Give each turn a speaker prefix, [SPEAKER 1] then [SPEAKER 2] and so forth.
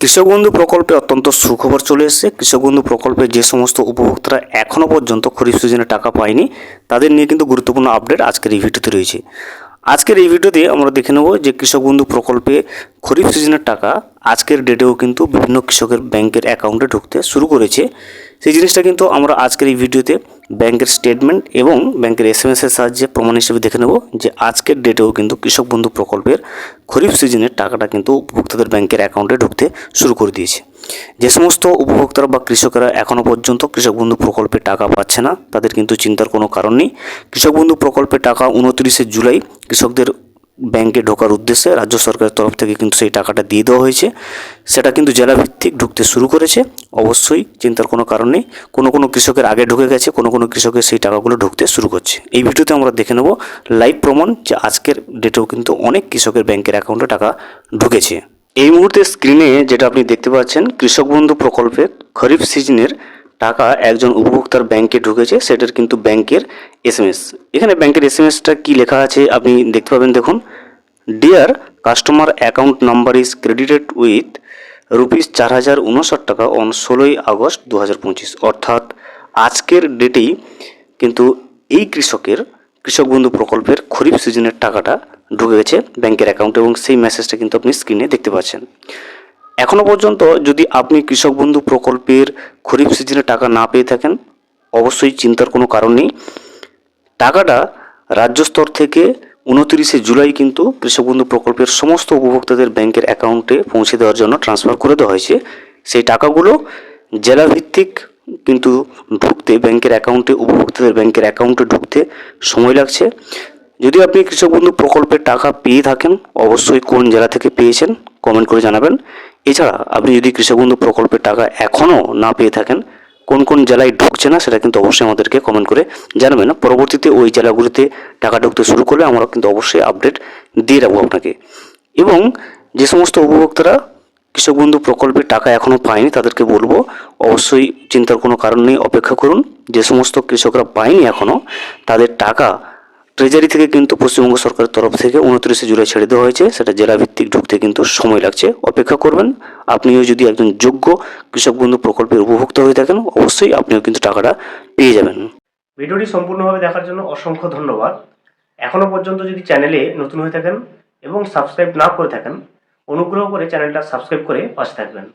[SPEAKER 1] কৃষক বন্ধু প্রকল্পে অত্যন্ত সুখবর চলে এসেছে। কৃষক বন্ধু প্রকল্পে যে সমস্ত উপভোক্তারা এখনও পর্যন্ত খরিফ সিজনে টাকা পায়নি, তাদের নিয়ে কিন্তু গুরুত্বপূর্ণ আপডেট আজকের এই ভিডিওতে রয়েছে। আজকের এই ভিডিওতে আমরা দেখে নেব যে কৃষক বন্ধু প্রকল্পে খরিফ সিজনের টাকা আজকের ডেটেও কিন্তু বিভিন্ন কৃষকের ব্যাংকের অ্যাকাউন্টে ঢুকতে শুরু করেছে। সেই জিনিসটা কিন্তু আমরা আজকের এই ভিডিওতে ব্যাংকের স্টেটমেন্ট এবং ব্যাংকের এস এম এর সাহায্যে প্রমাণ হিসেবে দেখে নেব যে আজকের ডেটেও কিন্তু কৃষক বন্ধু প্রকল্পের খরিফ সিজনের টাকাটা কিন্তু উপভোক্তাদের ব্যাংকের অ্যাকাউন্টে ঢুকতে শুরু করে দিয়েছে। যে সমস্ত উপভোক্তারা বা কৃষকেরা এখনও পর্যন্ত কৃষক বন্ধু প্রকল্পে টাকা পাচ্ছে না, তাদের কিন্তু চিন্তার কোনো কারণ নেই। কৃষক বন্ধু প্রকল্পে টাকা উনত্রিশে জুলাই কৃষকদের ব্যাংকে ঢোকার উদ্দেশ্যে রাজ্য সরকারের তরফ থেকে কিন্তু সেই টাকাটা দিয়ে দেওয়া হয়েছে। সেটা কিন্তু জেলাভিত্তিক ঢুকতে শুরু করেছে। অবশ্যই চিন্তার কোনো কারণ নেই। কোনো কোনো কৃষকের আগে ঢুকে গেছে, কোনো কোনো কৃষকের সেই টাকাগুলো ঢুকতে শুরু করছে। এই ভিডিওতে আমরা দেখে নেব লাইভ প্রমাণ যে আজকের ডেটেও কিন্তু অনেক কৃষকের ব্যাংকের অ্যাকাউন্টে টাকা ঢুকেছে। এই মুহূর্তে স্ক্রিনে যেটা আপনি দেখতে পাচ্ছেন, কৃষক বন্ধু প্রকল্পে খরিফ সিজনের টাকা একজন উপভোক্তার ব্যাংকে ঢুকেছে। সেটার কিন্তু ব্যাংকের এসএমএস এখানে ব্যাংকের এসএমএসটা কি লেখা আছে আপনি দেখতে পাবেন, দেখুন। Dear customer account number is credited with rupees চার হাজার উনষাট টাকা অন ষোলোই আগস্ট দু হাজার পঁচিশ। অর্থাৎ আজকের ডেটেই কিন্তু এই কৃষকের, কৃষক বন্ধু প্রকল্পের খরিফ সিজনের টাকাটা ঢুকে গেছে ব্যাংকের অ্যাকাউন্টে এবং সেই মেসেজটা কিন্তু আপনি স্ক্রিনে দেখতে পাচ্ছেন। এখনও পর্যন্ত যদি আপনি কৃষক বন্ধু প্রকল্পের খরিফ সিজনে টাকা না পেয়ে থাকেন, অবশ্যই চিন্তার কোনো কারণ নেই। টাকাটা রাজ্য স্তর থেকে উনতিরিশে জুলাই কিন্তু কৃষক বন্ধু প্রকল্পের সমস্ত উপভোক্তাদের ব্যাংকের অ্যাকাউন্টে পৌঁছে দেওয়ার জন্য ট্রান্সফার করে দেওয়া হয়েছে। সেই টাকাগুলো জেলাভিত্তিক কিন্তু ঢুকতে ব্যাংকের অ্যাকাউন্টে, উপভোক্তাদের ব্যাংকের অ্যাকাউন্টে ঢুকতে সময় লাগছে। যদি আপনি কৃষক বন্ধু প্রকল্পের টাকা পেয়ে থাকেন, অবশ্যই কোন জেলা থেকে পেয়েছেন কমেন্ট করে জানাবেন। এছাড়া আপনি যদি কৃষক বন্ধু প্রকল্পের টাকা এখনও না পেয়ে থাকেন কোন কোন কোন জেলায় ঢুকছে না, সেটা কিন্তু অবশ্যই আমাদেরকে কমেন্ট করে জানাবেন। পরবর্তীতে ওই জেলাগুলিতে টাকা ঢুকতে শুরু করলে আমরা কিন্তু অবশ্যই আপডেট দিয়ে রাখব আপনাকে। এবং যে সমস্ত উপভোক্তারা কৃষক বন্ধু প্রকল্পে টাকা এখনও পায়নি, তাদেরকে বলব, অবশ্যই চিন্তার কোনো কারণ নেই, অপেক্ষা করুন। যে সমস্ত কৃষকরা পায়নি এখনও তাদের টাকা ট্রেজারি থেকে কিন্তু পশ্চিমবঙ্গ সরকারের তরফ থেকে উনত্রিশে জুলাই ছেড়ে দেওয়া হয়েছে। সেটা জেলাভিত্তিক ঢুকতে কিন্তু সময় লাগছে। অপেক্ষা করবেন। আপনিও যদি একজন যোগ্য কৃষক বন্ধু প্রকল্পের উপভোক্তা হয়ে থাকেন, অবশ্যই আপনিও কিন্তু টাকাটা পেয়ে যাবেন।
[SPEAKER 2] ভিডিওটি সম্পূর্ণভাবে দেখার জন্য অসংখ্য ধন্যবাদ। এখনও পর্যন্ত যদি চ্যানেলে নতুন হয়ে থাকেন এবং সাবস্ক্রাইব না করে থাকেন, অনুগ্রহ করে চ্যানেলটা সাবস্ক্রাইব করে পাশে থাকবেন।